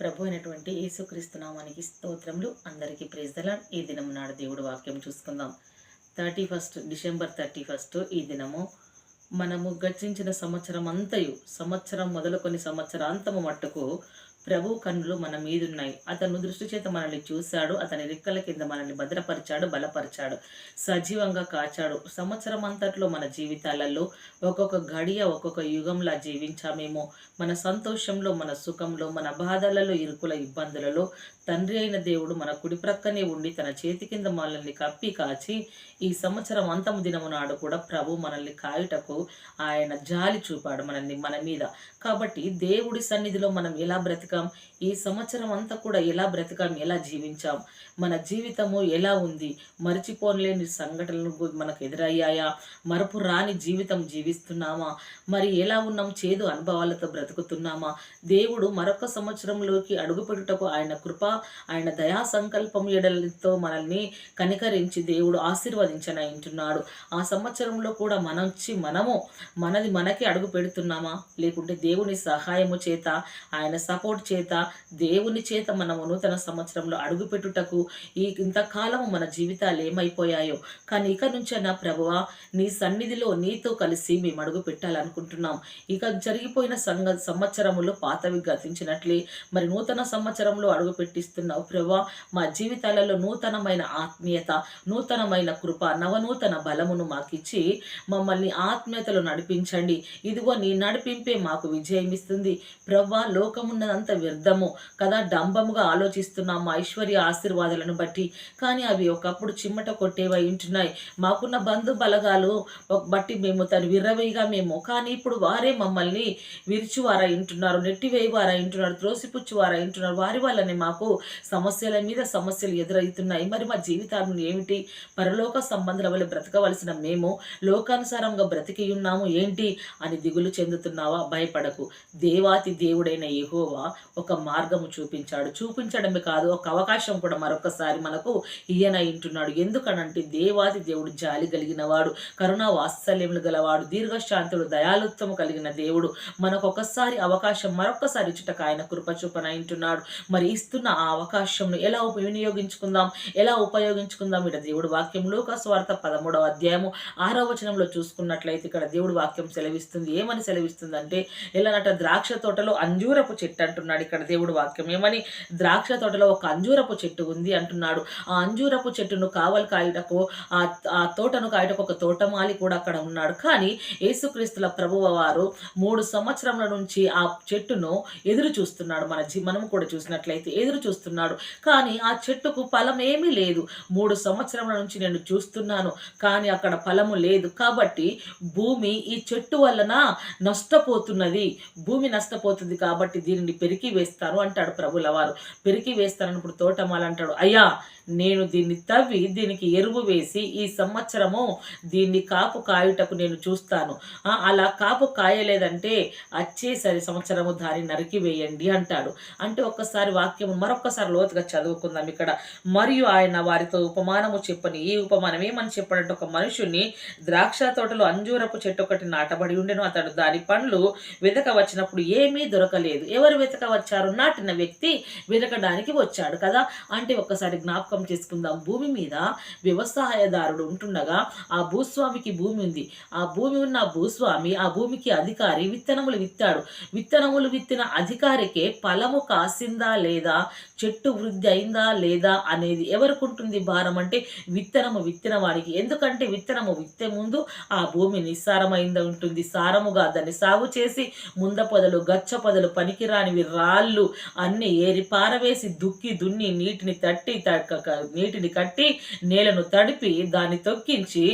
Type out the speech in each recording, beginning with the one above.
ప్రభు అయినటువంటి యేసుక్రీస్తు నామానికి స్తోత్రములు. అందరికీ ప్రేజలా ఈ దినం నాడు దేవుడు వాక్యం చూసుకుందాం. Thirty first December thirty first ఈ దినము మనము గర్జించిన సంవత్సరం అంతయు సంవత్సరం మొదలుకొని సంవత్సరాంతము మట్టుకు ప్రభు కన్నులు మన మీదున్నాయి. అతను దృష్టి చేత మనల్ని చూశాడు. అతని రెక్కల కింద మనల్ని భద్రపరిచాడు బలపరిచాడు. సజీవంగా కాచాడు. సంవత్సరం అంతట్లో మన జీవితాలలో ఒక్కొక్క గడియ ఒక్కొక్క యుగంలా జీవించామేమో. మన సంతోషంలో మన సుఖంలో మన బాధలలో ఇరుకుల ఇబ్బందులలో తండ్రి అయిన దేవుడు మన కుడి ప్రక్కనే ఉండి తన చేతి కింద మనల్ని కప్పి కాచి ఈ సంవత్సరం అంతము దినము నాడు కూడా ప్రభు మనల్ని కాయుటకు ఆయన జాలి చూపాడు మనల్ని మన మీద. కాబట్టి దేవుడి సన్నిధిలో మనం ఎలా బ్రతిక ఈ సంవత్సరం అంతా కూడా ఎలా బ్రతికాం ఎలా జీవించాం మన జీవితము ఎలా ఉంది మరిచిపోలేని సంఘటనలు మనకు ఎదురయ్యాయా మరపు రాని జీవితం జీవిస్తున్నామా మరి ఎలా ఉన్నాం చేదు అనుభవాలతో బ్రతుకుతున్నామా దేవుడు మరొక సంవత్సరంలోకి అడుగుపెట్టుటకు ఆయన కృప ఆయన దయా సంకల్పం ఎడలతో మనల్ని కనికరించి దేవుడు ఆశీర్వదించన ఇంటున్నాడు ఆ సంవత్సరంలో కూడా మనొచ్చి మనము మనది మనకి అడుగు పెడుతున్నామా లేకుంటే దేవుని సహాయము చేత ఆయన సపోర్ట్ చేత దేవుని చేత మనము నూతన సంవత్సరంలో అడుగుపెట్టుటకు ఈ ఇంతకాలము మన జీవితాలు ఏమైపోయాయో. కానీ ఇక నుంచైనా ప్రభువ నీ సన్నిధిలో నీతో కలిసి మేము అడుగు పెట్టాలనుకుంటున్నాం. ఇక జరిగిపోయిన సంగ సంవత్సరములు పాతవి గతించినట్లే. మరి నూతన సంవత్సరంలో అడుగు పెట్టిస్తున్నావు ప్రభా మా జీవితాలలో నూతనమైన ఆత్మీయత నూతనమైన కృప నవనూతన బలమును మాకిచ్చి మమ్మల్ని ఆత్మీయతలో నడిపించండి. ఇదిగో నీ నడిపింపే మాకు విజయం ఇస్తుంది ప్రవ్వా లోకమున్నదంత వ్యర్థము కదా? డంబముగా ఆలోచిస్తున్నాం మా ఐశ్వర్య ఆశీర్వాదాలను బట్టి. కానీ అవి ఒకప్పుడు చిమ్మట కొట్టేవై ఉంటున్నాయి. మాకున్న బంధు బలగాలు బట్టి మేము తను విర్రవేగా మేము. కానీ ఇప్పుడు వారే మమ్మల్ని విరిచివారా ఇంటున్నారు నెట్టివేయవారా ఇంటున్నారు త్రోసిపుచ్చువారా ఇంటున్నారు వారి వల్లనే మాకు సమస్యల మీద సమస్యలు ఎదురవుతున్నాయి. మరి మా జీవితాలను ఏమిటి? పరలోక సంబంధాల వల్ల బ్రతకవలసిన మేము లోకానుసారంగా బ్రతికి ఉన్నాము ఏంటి? అని దిగులు చెందుతున్నావా? భయపడకు. దేవాతి దేవుడైన యహోవా ఒక మార్గము చూపించాడు. చూపించడమే కాదు ఒక అవకాశం కూడా మరొకసారి మనకు ఈయన ఇంటున్నాడు. ఎందుకనంటే దేవాది దేవుడు జాలి కలిగినవాడు కరుణ కరుణా వాత్సల్యములు గలవాడు దీర్ఘశాంతుడు దయాలుత్వము కలిగిన దేవుడు. మనకు ఒకసారి అవకాశం మరొకసారి ఇచ్చుటకు ఆయన కృపచూపన ఇంటున్నాడు. మరి ఇస్తున్న ఆ అవకాశంను ఎలా వినియోగించుకుందాం ఎలా ఉపయోగించుకుందాం? ఇక్కడ దేవుడు వాక్యం లోకస్వార్థ పదమూడవ అధ్యాయము ఆరో వచనంలో చూసుకున్నట్లయితే ఇక్కడ దేవుడు వాక్యం సెలవిస్తుంది. ఏమని సెలవిస్తుంది అంటే ఎలానట ద్రాక్ష తోటలో అంజూరపు చెట్టు అంటున్నాడు. ఇక్కడ దేవుడు వాక్యం ఏమని? ద్రాక్ష తోటలో ఒక అంజూరపు చెట్టు ఉంది అంటున్నాడు. ఆ అంజూరపు చెట్టును కావలి కాయుటకు ఆ ఆ తోటను కాయుటకు ఒక తోటమాలి కూడా అక్కడ ఉన్నాడు. కానీ యేసుక్రీస్తుల ప్రభువ వారు మూడు సంవత్సరముల నుంచి ఆ చెట్టును ఎదురు చూస్తున్నాడు. మన జీ మనం కూడా చూసినట్లయితే ఎదురు చూస్తున్నాడు. కానీ ఆ చెట్టుకు ఫలం ఏమీ లేదు. మూడు సంవత్సరముల నుంచి నేను చూస్తున్నాను కానీ అక్కడ ఫలము లేదు. కాబట్టి భూమి ఈ చెట్టు వలన నష్టపోతున్నది. భూమి నష్టపోతుంది కాబట్టి దీనిని పెరికి వేస్తాను అంటాడు ప్రభుల వారు. పెరికి వేస్తాను ఇప్పుడు తోటమాల అంటాడు అయ్యా నేను దీన్ని తవ్వి దీనికి ఎరువు వేసి ఈ సంవత్సరము దీన్ని కాపు కాయుటకు నేను చూస్తాను. అలా కాపు కాయలేదంటే వచ్చేసరి సంవత్సరము దాన్ని నరికి వేయండి అంటాడు. అంటే ఒక్కసారి వాక్యం మరొక్కసారి లోతుగా చదువుకుందాం ఇక్కడ. మరియు ఆయన వారితో ఉపమానము చెప్పని ఈ ఉపమానం ఏమని చెప్పాడంటే ఒక మనుషుని ద్రాక్ష తోటలో అంజూరపు చెట్టు ఒకటి నాటబడి ఉండెను. అతడు దాని పండ్లు వెతక వచ్చినప్పుడు ఏమీ దొరకలేదు. ఎవరు వెతక వచ్చారు నాటిన వ్యక్తి వెతకడానికి వచ్చాడు కదా. అంటే ఒక్కసారి జ్ఞాపకం చేసుకుందాం. భూమి మీద వ్యవసాయదారుడు ఉంటుండగా ఆ భూస్వామికి భూమి ఉంది. ఆ భూమి ఉన్న భూస్వామి ఆ భూమికి అధికారి విత్తనములు విత్తాడు. విత్తనములు విత్తిన అధికారికే ఫలము కాసిందా లేదా? చెట్టు వృద్ధి అయిందా లేదా అనేది ఎవరికి ఉంటుంది భారం? అంటే విత్తనము విత్తిన వాడికి. ఎందుకంటే విత్తనము విత్తే ముందు ఆ భూమి నిస్సారమైంది ఉంటుంది. సారముగా దాన్ని సాగు చేసి ముంద పొదలు గచ్చ పొదలు పనికిరానివి రాళ్ళు అన్ని ఏరి పారవేసి దుక్కి దున్ని నీటిని తట్టి నీటిని కట్టి నేలను తడిపి దాన్ని తొక్కించి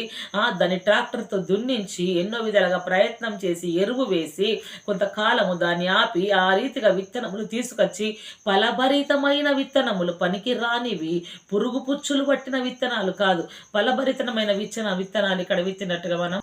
దాన్ని ట్రాక్టర్తో దున్నించి ఎన్నో విధాలుగా ప్రయత్నం చేసి ఎరువు వేసి కొంతకాలము దాన్ని ఆపి ఆ రీతిగా విత్తనములు తీసుకొచ్చి ఫలభరితమైన విత్తనములు పనికి రానివి పురుగు పుచ్చులు పట్టిన విత్తనాలు కాదు. ఫలభరితమైన విత్తన విత్తనాలు ఇక్కడ విత్తినట్టుగా మనం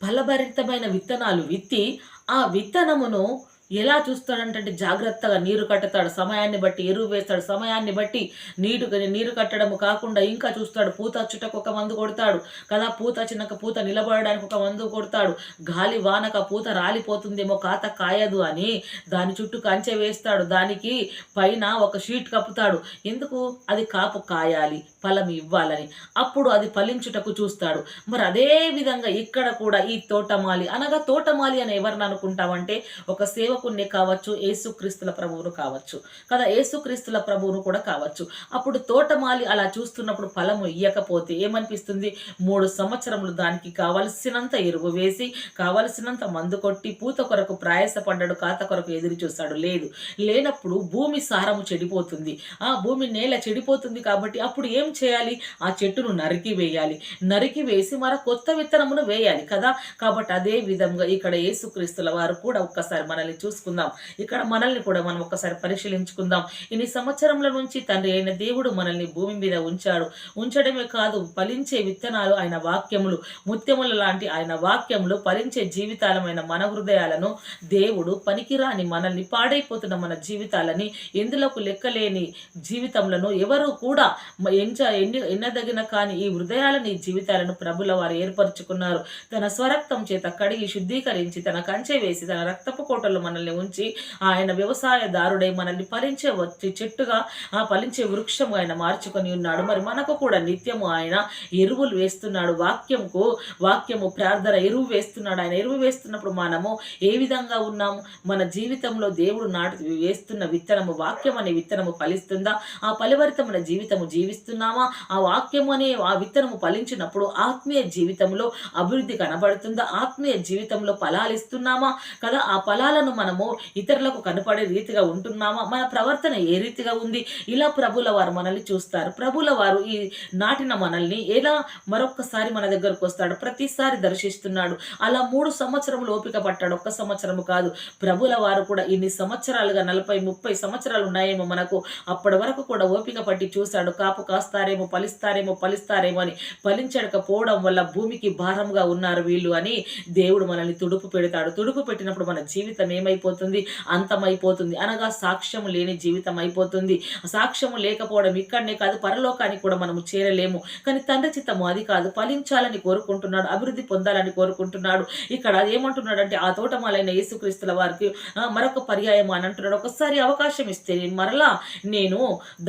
ఫలభరితమైన విత్తనాలు విత్తి ఆ విత్తనమును ఎలా చూస్తాడంటే జాగ్రత్తగా నీరు కట్టుతాడు సమయాన్ని బట్టి ఎరువు వేస్తాడు సమయాన్ని బట్టి నీరు నీరు కట్టడము కాకుండా ఇంకా చూస్తాడు పూత వచ్చుటకు ఒక మందు కొడతాడు కదా పూత చిన్నక పూత నిలబడడానికి ఒక మందు కొడతాడు గాలి వానక పూత రాలిపోతుందేమో కాత కాయదు అని దాని చుట్టూ కంచె వేస్తాడు దానికి పైన ఒక షీట్ కప్పుతాడు. ఎందుకు? అది కాపు కాయాలి ఫలం ఇవ్వాలని. అప్పుడు అది ఫలించుటకు చూస్తాడు. మరి అదే విధంగా ఇక్కడ కూడా ఈ తోటమాలి అనగా తోటమాలి అని ఎవరిని అనుకుంటామంటే ఒక సేవకుణ్ణి కావచ్చు ఏసుక్రీస్తుల ప్రభువును కావచ్చు. కదా ఏసుక్రీస్తుల ప్రభువును కూడా కావచ్చు. అప్పుడు తోటమాలి అలా చూస్తున్నప్పుడు ఫలము ఇయ్యకపోతే ఏమనిపిస్తుంది? మూడు సంవత్సరములు దానికి కావలసినంత ఎరువు వేసి కావలసినంత మందు కొట్టి పూత కొరకు ప్రయాసపడ్డాడు కాత కొరకు ఎదురు చూస్తాడు లేదు. లేనప్పుడు భూమి సారము చెడిపోతుంది. ఆ భూమి నేల చెడిపోతుంది కాబట్టి అప్పుడు ఏం చేయాలి? ఆ చెట్టును నరికి వేయాలి. నరికి వేసి మర కొత్త విత్తనమును వేయాలి కదా. కాబట్టి అదే విధంగా ఇక్కడ యేసుక్రీస్తుల వారు కూడా ఒక్కసారి మనల్ని చూసుకుందాం. ఇక్కడ మనల్ని కూడా మనం ఒక్కసారి పరిశీలించుకుందాం. ఇన్ని సంవత్సరముల నుంచి తండ్రి అయిన దేవుడు మనల్ని భూమి మీద ఉంచాడు. ఉంచడమే కాదు ఫలించే విత్తనాలు ఆయన వాక్యములు. ముత్యముల లాంటి ఆయన వాక్యములు ఫలించే జీవితాలమైన మన హృదయాలను దేవుడు పనికిరాని మనల్ని పాడైపోతున్న మన జీవితాలని ఎందులకు లెక్కలేని జీవితములను ఎవరు కూడా మ- ఎంచ ఎన్ని ఎన్నదగిన కానీ ఈ హృదయాలని జీవితాలను ప్రభుల వారు ఏర్పరచుకున్నారు. తన స్వరక్తం చేత కడిగి శుద్ధీకరించి తన కంచె వేసి తన రక్తపు మన మనల్ని ఉంచి ఆయన వ్యవసాయదారుడై మనల్ని ఫలించే వచ్చి చెట్టుగా ఆ ఫలించే వృక్షం ఆయన మార్చుకొని ఉన్నాడు. మరి మనకు కూడా నిత్యము ఆయన ఎరువులు వేస్తున్నాడు. వాక్యంకు వాక్యము ప్రార్థన ఎరువు వేస్తున్నాడు. ఆయన ఎరువు వేస్తున్నప్పుడు మనము ఏ విధంగా ఉన్నాము? మన జీవితంలో దేవుడు నాటి వేస్తున్న విత్తనము వాక్యం అనే విత్తనము ఫలిస్తుందా? ఆ ఫలివరితమైన జీవితము జీవిస్తున్నామా? ఆ వాక్యం అనే ఆ విత్తనము ఫలించినప్పుడు ఆత్మీయ జీవితంలో అభివృద్ధి కనబడుతుందా? ఆత్మీయ జీవితంలో ఫలాలు ఇస్తున్నామా? కదా ఆ ఫలాలను మనము ఇతరులకు కనపడే రీతిగా ఉంటున్నామా? మన ప్రవర్తన ఏ రీతిగా ఉంది? ఇలా ప్రభుల వారు మనల్ని చూస్తారు. ప్రభుల వారు ఈ నాటిన మనల్ని ఎలా మరొక్కసారి మన దగ్గరకు వస్తాడు? ప్రతిసారి దర్శిస్తున్నాడు. అలా మూడు సంవత్సరములు ఓపిక పట్టాడు. ఒక్క సంవత్సరము కాదు. ప్రభుల వారు కూడా ఇన్ని సంవత్సరాలుగా నలభై ముప్పై సంవత్సరాలు ఉన్నాయేమో మనకు. అప్పటి వరకు కూడా ఓపిక పట్టి చూశాడు. కాపు కాస్తారేమో ఫలిస్తారేమో ఫలిస్తారేమో అని ఫలించడకపోవడం వల్ల భూమికి భారంగా ఉన్నారు వీళ్ళు అని దేవుడు మనల్ని తుడుపు పెడతాడు. తుడుపు పెట్టినప్పుడు మన జీవితం ఏమైపోతుంది అంతమైపోతుంది. అనగా సాక్ష్యము లేని జీవితం అయిపోతుంది సాక్ష్యము లేకపోవడం ఇక్కడనే కాదు పరలోకానికి కూడా మనము చేరలేము. కానీ తండ్రి చిత్తము అది కాదు. ఫలించాలని కోరుకుంటున్నాడు అభివృద్ధి పొందాలని కోరుకుంటున్నాడు. ఇక్కడ ఏమంటున్నాడు అంటే ఆ తోటమాలైన యేసుక్రీస్తుల వారికి మరొక పర్యాయం అని అంటున్నాడు. ఒకసారి అవకాశం ఇస్తే నేను మరలా నేను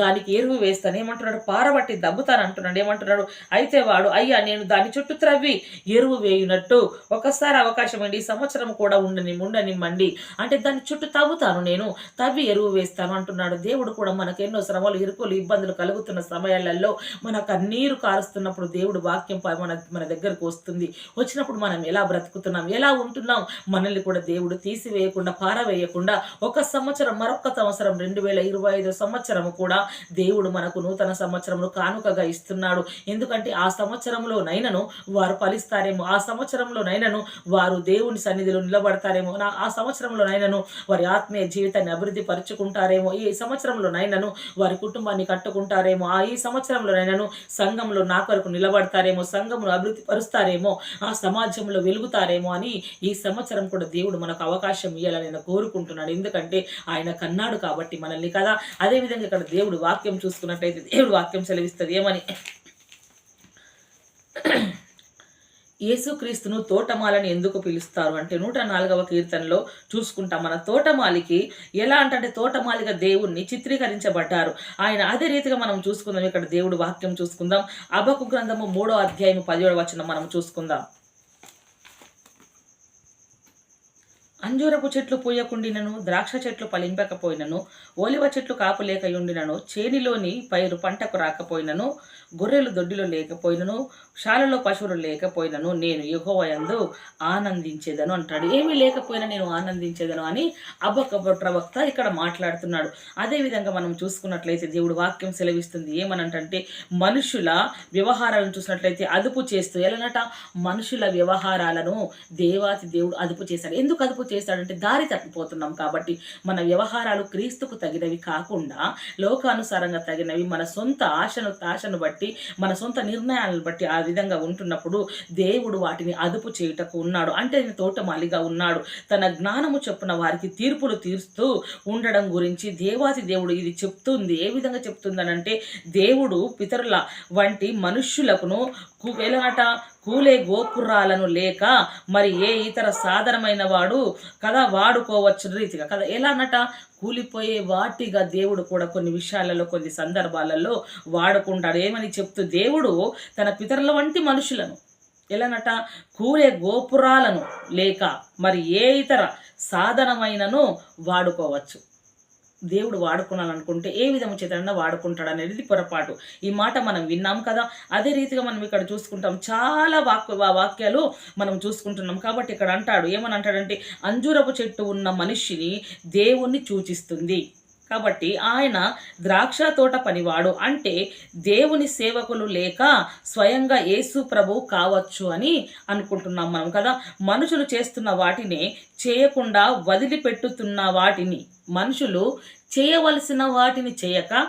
దానికి ఎరువు వేస్తాను. ఏమంటున్నాడు? పారబట్టి దబ్బుతాను అంటున్నాడు. ఏమంటున్నాడు? అయితే వాడు అయ్యా నేను దాని చుట్టూ త్రవ్వి ఎరువు వేయునట్టు. ఒకసారి అవకాశం అండి ఈ సంవత్సరం కూడా ఉండని ఉండనిమ్మండి. అంటే దాని చుట్టూ తవ్వుతాను నేను. తవ్వి ఎరువు వేస్తాను అంటున్నాడు. దేవుడు కూడా మనకు ఎన్నో శ్రమలు ఇరుకులు ఇబ్బందులు కలుగుతున్న సమయాలలో మన కన్నీరు కారుస్తున్నప్పుడు దేవుడు వాక్యం ప- మన మన దగ్గరకు వస్తుంది. వచ్చినప్పుడు మనం ఎలా బ్రతుకుతున్నాం ఎలా ఉంటున్నాం మనల్ని కూడా దేవుడు తీసివేయకుండా పారవేయకుండా ఒక సంవత్సరం మరొక సంవత్సరం రెండు వేల ఇరవై ఐదు సంవత్సరం కూడా దేవుడు మనకు నూతన సంవత్సరంలో కానుకగా ఇస్తున్నాడు. ఎందుకంటే ఆ సంవత్సరంలో నైనను వారు ఫలిస్తారేమో ఆ సంవత్సరంలో నైనను వారు దేవుని సన్నిధిలో నిలబడతారేమో. నా ఆ సంవత్సరంలో నైనను వారి ఆత్మీయ జీవితాన్ని అభివృద్ధి పరుచుకుంటారేమో ఈ సంవత్సరంలో నైనను వారి కుటుంబాన్ని కట్టుకుంటారేమో ఆ ఈ సంవత్సరంలో నైనను సంఘంలో నా కొరకు నిలబడతారేమో సంఘమును అభివృద్ధి పరుస్తారేమో ఆ సమాజంలో వెలుగుతారేమో అని ఈ సంవత్సరం కూడా దేవుడు మనకు అవకాశం ఇవ్వాలని నేను కోరుకుంటున్నాడు. ఎందుకంటే ఆయన కన్నాడు కాబట్టి మనల్ని కదా. అదేవిధంగా ఇక్కడ దేవుడు వాక్యం చూసుకున్నట్లయితే దేవుడు వాక్యం సెలవిస్తుంది. ఏమని? యేసుక్రీస్తును తోటమాలని ఎందుకు పిలుస్తారు? అంటే నూట నాలుగవ కీర్తనలో చూసుకుంటాం మన తోటమాలికి ఎలా అంటే తోటమాలిగా దేవుణ్ణి చిత్రీకరించబడ్డారు. ఆయన అదే రీతిగా మనం చూసుకుందాం. ఇక్కడ దేవుడు వాక్యం చూసుకుందాం. అబకు గ్రంథము మూడో అధ్యాయము పదిహేడు వచనం మనం చూసుకుందాం. అంజూరపు చెట్లు పూయకుండినను ద్రాక్ష చెట్లు ఫలింపకపోయినను ఓలివ చెట్లు కాపులేకయుండినను చేనిలోని పైరు పంటకు రాకపోయినను గొర్రెలు దొడ్డిలో లేకపోయినను శాలలో పశువులు లేకపోయినను నేను యెహోవాయందు ఆనందించేదను అంటాడు. ఏమీ లేకపోయినా నేను ఆనందించేదను అని అబ్బకబ్బ ప్రవక్త ఇక్కడ మాట్లాడుతున్నాడు. అదేవిధంగా మనం చూసుకున్నట్లయితే దేవుడు వాక్యం సెలవిస్తుంది. ఏమనంటే మనుషుల వ్యవహారాలను చూసినట్లయితే అదుపు చేస్తూ ఎలానట? మనుషుల వ్యవహారాలను దేవాతి దేవుడు అదుపు చేశాడు. ఎందుకు అదుపు చేస్తాడంటే దారి తప్పిపోతున్నాం కాబట్టి మన వ్యవహారాలు క్రీస్తుకు తగినవి కాకుండా లోకానుసారంగా తగినవి మన సొంత ఆశను ఆశను బట్టి మన సొంత నిర్ణయాలను బట్టి ఆ విధంగా ఉంటున్నప్పుడు దేవుడు వాటిని అదుపు చేయుటకు ఉన్నాడు. అంటే ఆయన తోటమాలిగా ఉన్నాడు. తన జ్ఞానము చొప్పున వారికి తీర్పులు తీరుస్తూ ఉండడం గురించి దేవాది దేవుడు ఇది చెప్తుంది. ఏ విధంగా చెప్తుందనంటే దేవుడు పితరుల వంటి మనుష్యులకును కు- కూలే గోపురాలను లేక మరి ఏ ఇతర సాధనమైన వాడు కదా వాడుకోవచ్చు రీతిగా. కదా ఎలానట కూలిపోయే వాటిగా దేవుడు కూడా కొన్ని విషయాలలో కొన్ని సందర్భాలలో వాడుకుంటాడు. ఏమని చెప్తూ దేవుడు తన పితరుల వంటి మనుషులను ఎలానట కూలే గోపురాలను లేక మరి ఏ ఇతర సాధనమైనను వాడుకోవచ్చు. దేవుడు వాడుకోవాలనుకుంటే ఏ విధము చేతనైనా వాడుకుంటాడు అనేది పొరపాటు. ఈ మాట మనం విన్నాం కదా? అదే రీతిగా మనం ఇక్కడ చూసుకుంటాం. చాలా వాక్య వా- వాక్యాలు మనం చూసుకుంటున్నాం. కాబట్టి ఇక్కడ అంటాడు ఏమని అంటాడంటే అంజూరపు చెట్టు ఉన్న మనిషిని దేవుణ్ణి సూచిస్తుంది కాబట్టి ఆయన ద్రాక్ష తోట పనివాడు. అంటే దేవుని సేవకులు లేక స్వయంగా యేసు ప్రభు కావచ్చు అని అనుకుంటున్నాం మనం కదా. మనుషులు చేస్తున్న వాటిని చేయకుండా వదిలిపెట్టుతున్న వాటిని మనుషులు చేయవలసిన వాటిని చేయక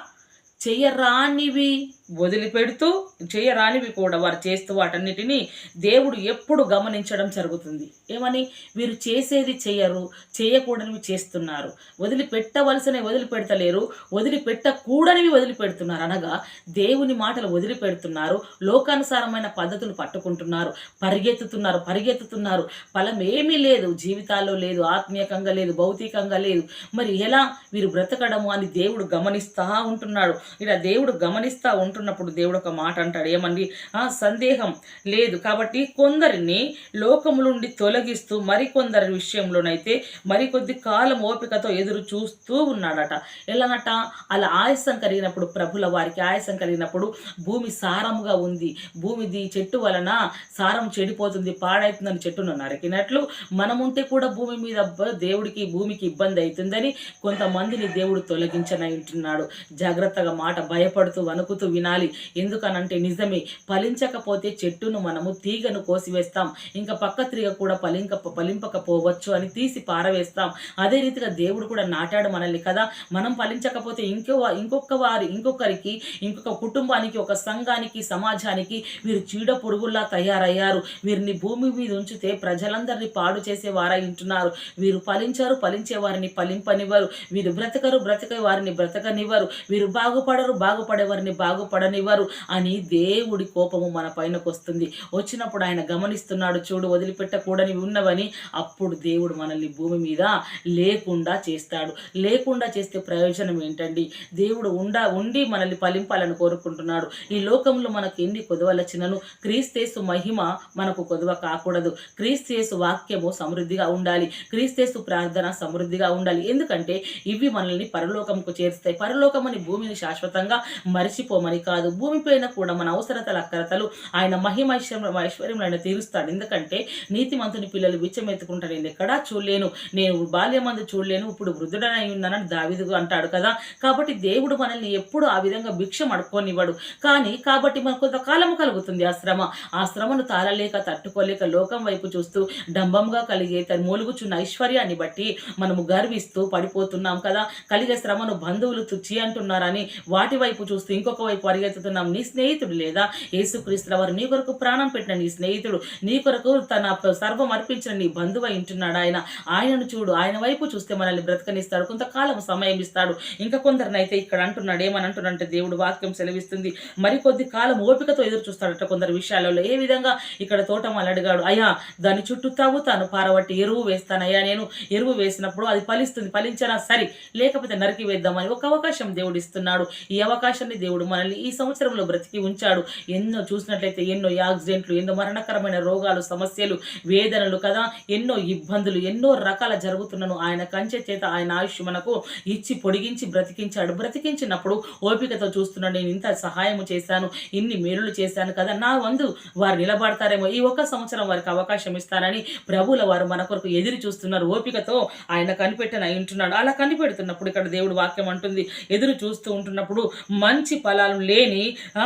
చేయరానివి. వదిలిపెడుతూ చేయరానివి కూడా వారు చేస్తూ వాటన్నిటిని దేవుడు ఎప్పుడు గమనించడం జరుగుతుంది. ఏమని? వీరు చేసేది చేయరు చేయకూడనివి చేస్తున్నారు. వదిలిపెట్టవలసినవి వదిలిపెడతలేరు వదిలిపెట్టకూడనివి వదిలిపెడుతున్నారు అనగా దేవుని మాటలు వదిలిపెడుతున్నారు లోకానుసారమైన పద్ధతులు పట్టుకుంటున్నారు పరిగెత్తుతున్నారు పరిగెత్తుతున్నారు. ఫలం ఏమీ లేదు జీవితాల్లో లేదు ఆత్మీయకంగా లేదు భౌతికంగా లేదు. మరి ఎలా? వీరు బ్రతకడము అని దేవుడు గమనిస్తా ఉంటున్నాడు. ఇలా దేవుడు గమనిస్తా ఉంటున్నప్పుడు దేవుడు ఒక మాట అంటాడు ఏమండి? ఆ సందేహం లేదు. కాబట్టి కొందరిని లోకము నుండి తొలగిస్తూ మరికొందరి విషయంలోనైతే మరికొద్ది కాలం ఓపికతో ఎదురు చూస్తూ ఉన్నాడట. ఎలానట? అలా ఆయాసం కలిగినప్పుడు ప్రభుల వారికి ఆయాసం కలిగినప్పుడు భూమి సారముగా ఉంది. భూమిది చెట్టు వలన సారం చెడిపోతుంది పాడైతుందని చెట్టును నరికినట్లు మనముంటే కూడా భూమి మీద దేవుడికి భూమికి ఇబ్బంది అవుతుందని కొంతమందిని దేవుడు తొలగించనంటున్నాడు జాగ్రత్తగా మాట భయపడుతూ వణుకుతూ వినాలి ఎందుకనంటే నిజమే ఫలించకపోతే చెట్టును మనము తీగను కోసివేస్తాం. ఇంకా పక్క తీగ కూడా ఫలింక ఫలింపకపోవచ్చు అని తీసి పారవేస్తాం. అదే రీతిగా దేవుడు కూడా నాటాడు మనల్ని కదా. మనం ఫలించకపోతే ఇంకో ఇంకొక వారి ఇంకొకరికి ఇంకొక కుటుంబానికి ఒక సంఘానికి సమాజానికి వీరు చీడ పురుగుల్లా తయారయ్యారు. వీరిని భూమి మీద ఉంచితే ప్రజలందరినీ పాడు చేసే వారై ఉంటున్నారు. వీరు ఫలించారు ఫలించే వారిని ఫలింపనివ్వరు. వీరు బ్రతకరు బ్రతకే వారిని బ్రతకనివ్వరు. వీరు బాగుపడరు బాగుపడే వారిని పడనివ్వరు అని దేవుడి కోపము మన పైనకు వస్తుంది. వచ్చినప్పుడు ఆయన గమనిస్తున్నాడు చూడు వదిలిపెట్టకూడని ఉన్నవని. అప్పుడు దేవుడు మనల్ని భూమి మీద లేకుండా చేస్తాడు. లేకుండా చేస్తే ప్రయోజనం ఏంటండి? దేవుడు ఉండా ఉండి మనల్ని ఫలింపాలని కోరుకుంటున్నాడు. ఈ లోకంలో మనకు ఎన్ని కొదవలచ్చినను? క్రీస్తేసు మహిమ మనకు కొదవ కాకూడదు. క్రీస్తేసు వాక్యము సమృద్ధిగా ఉండాలి. క్రీస్తేసు ప్రార్థన సమృద్ధిగా ఉండాలి. ఎందుకంటే ఇవి మనల్ని పరలోకంకు చేరుస్తాయి. పరలోకమని అని భూమిని శాశ్వతంగా మరిచిపోమని కాదు. భూమిపైన కూడా మన అవసరతల అక్కరతలు ఆయన మహిమ ఐశ్వర్యములను ఆయన తీరుస్తాడు. ఎందుకంటే నీతిమంతుని పిల్లలు విచ్చమెత్తుకుంటారు నేను ఎక్కడా చూడలేను. నేను బాల్యమందు చూడలేను. ఇప్పుడు వృద్ధుడనై ఉన్నానని దావిదుగా అంటాడు కదా. కాబట్టి దేవుడు మనల్ని ఎప్పుడు ఆ విధంగా భిక్షం అడుక్కోనివ్వడు కానీ కాబట్టి మనకు కొంతకాలం కలుగుతుంది ఆ శ్రమ. ఆ శ్రమను తాళలేక తట్టుకోలేక లోకం వైపు చూస్తూ డంబంగా కలిగే తన మూలుగుచున్న ఐశ్వర్యాన్ని బట్టి మనము గర్విస్తూ పడిపోతున్నాం కదా. కలిగే శ్రమను బంధువులు తుచ్చి అంటున్నారని వాటి వైపు చూస్తూ ఇంకొక వైపు పరిగెత్తుతున్నాం. నీ స్నేహితుడు లేదా? యేసుక్రీస్తుల వారు నీ కొరకు ప్రాణం పెట్టిన నీ స్నేహితుడు నీ కొరకు తన సర్వం అర్పించిన నీ బంధువు ఇంటున్నాడు ఆయన. ఆయనను చూడు ఆయన వైపు చూస్తే మనల్ని బ్రతకనిస్తాడు. కొంతకాలం సమయం ఇస్తాడు. ఇంకా కొందరినైతే ఇక్కడ అంటున్నాడు ఏమని అంటున్నాడంటే దేవుడు వాక్యం సెలవిస్తుంది. మరికొద్ది కాలం ఓపికతో ఎదురు చూస్తాడట కొందరు విషయాలలో. ఏ విధంగా? ఇక్కడ తోటమాలు అడిగాడు అయ్యా దాని చుట్టూ తాగుతాను పారబట్టి ఎరువు వేస్తానయ్యా. నేను ఎరువు వేసినప్పుడు అది ఫలిస్తుంది ఫలించనా సరి లేకపోతే నరికి వేద్దామని ఒక అవకాశం దేవుడు ఇస్తున్నాడు. ఈ అవకాశాన్ని దేవుడు మనల్ని ఈ సంవత్సరంలో బ్రతికి ఉంచాడు. ఎన్నో చూసినట్లయితే ఎన్నో యాక్సిడెంట్లు ఎన్నో మరణకరమైన రోగాలు సమస్యలు వేదనలు కదా. ఎన్నో ఇబ్బందులు ఎన్నో రకాల జరుగుతున్నను ఆయన కంచె చేత ఆయన ఆయుష్ మనకు ఇచ్చి పొడిగించి బ్రతికించాడు. బ్రతికించినప్పుడు ఓపికతో చూస్తున్నాడు నేను ఇంత సహాయం చేశాను ఇన్ని మేలులు చేశాను కదా. నా వందు వారు నిలబడతారేమో ఈ ఒక్క సంవత్సరం వారికి అవకాశం ఇస్తానని ప్రభువుల వారు మన కొరకు ఎదురు చూస్తున్నారు. ఓపికతో ఆయన కనిపెట్టని అయి ఉంటున్నాడు అలా కనిపెడుతున్నప్పుడు ఇక్కడ దేవుడు వాక్యం అంటుంది. ఎదురు చూస్తూ ఉంటున్నప్పుడు మంచి ఫలాలు లేని ఆ,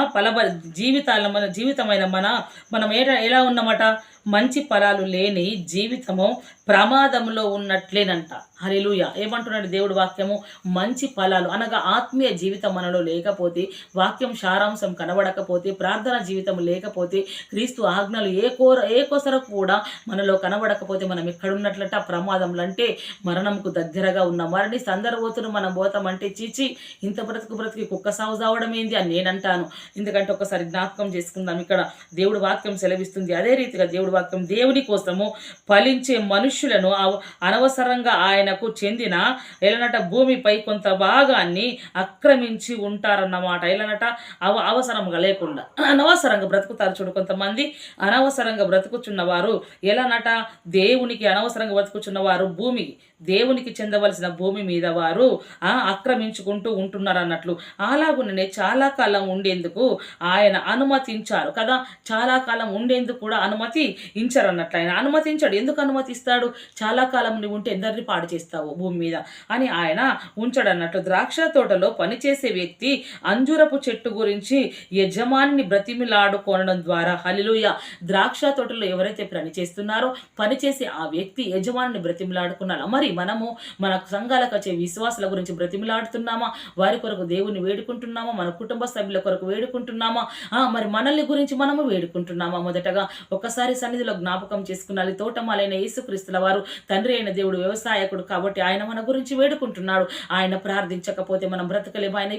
జీవితాల మన జీవితమైన మన మనం ఏ ఎలా ఉన్నామట? మంచి ఫలాలు లేని జీవితము ప్రమాదంలో ఉన్నట్లేనంట. హరిలుయ ఏమంటున్నాడు దేవుడు వాక్యము? మంచి ఫలాలు. అనగా ఆత్మీయ జీవితం మనలో లేకపోతే వాక్యం సారాంశం కనబడకపోతే ప్రార్థన జీవితం లేకపోతే క్రీస్తు ఆజ్ఞలు ఏ కోర ఏ కొసరకు కూడా మనలో కనబడకపోతే మనం ఎక్కడున్నట్లట? ప్రమాదంలో అంటే మరణంకు దగ్గరగా ఉన్న. మరణి సందర్భోతులు మనం పోతామంటే చీచి ఇంత బ్రతుకు బ్రతికి కుక్క సాగు చావడం ఏంది అని నేను అంటాను ఎందుకంటే ఒకసారి జ్ఞాపకం చేసుకుందాం. ఇక్కడ దేవుడు వాక్యం సెలవిస్తుంది. అదే రీతిగా దేవుడు వాక్యం దేవుని కోసము ఫలించే మనుషు మనుష్యులను అవ- అనవసరంగా ఆయనకు చెందిన ఎలనట భూమిపై కొంత భాగాన్ని ఆక్రమించి ఉంటారన్నమాట. ఎలనట అవ అవసరంగా లేకుండా. అనవసరంగా బ్రతుకుతారు చూడు కొంతమంది. అనవసరంగా బ్రతుకుచున్నవారు ఎలానట దేవునికి అనవసరంగా బ్రతుకుచున్నవారు భూమికి దేవునికి చెందవలసిన భూమి మీద వారు ఆక్రమించుకుంటూ ఉంటున్నారు అన్నట్లు అలాగుననే చాలా కాలం ఉండేందుకు ఆయన అనుమతించారు కదా. చాలా కాలం ఉండేందుకు కూడా అనుమతి ఇచ్చారు అన్నట్లు ఆయన అనుమతించాడు. ఎందుకు అనుమతిస్తాడు? చాలా కాలం నువ్వు ఉంటే ఎందరిని పాడు చేస్తావు భూమి మీద అని ఆయన ఉంచాడు అన్నట్లు ద్రాక్ష తోటలో పనిచేసే వ్యక్తి అంజురపు చెట్టు గురించి యజమానిని బ్రతిమిలాడుకోనడం ద్వారా హలిలుయ ద్రాక్ష తోటలో ఎవరైతే పని చేస్తున్నారో పనిచేసే ఆ వ్యక్తి యజమానిని బ్రతిమిలాడుకున్నారా మరి మనము మన సంఘాలకు వచ్చే విశ్వాసుల గురించి బ్రతిమిలాడుతున్నామా? వారి కొరకు దేవుని వేడుకుంటున్నామా? మన కుటుంబ సభ్యుల కొరకు వేడుకుంటున్నామా? మరి మనల్ని గురించి మనము వేడుకుంటున్నామా? మొదటగా ఒక్కసారి సన్నిధిలో జ్ఞాపకం చేసుకున్నాలి తోటమాలైన యేసుక్రీస్తుల వారు తండ్రి అయిన దేవుడు వ్యవసాయకుడు కాబట్టి ఆయన మన గురించి వేడుకుంటున్నాడు. ఆయన ప్రార్థించకపోతే మనం బ్రతకలేము. ఆయన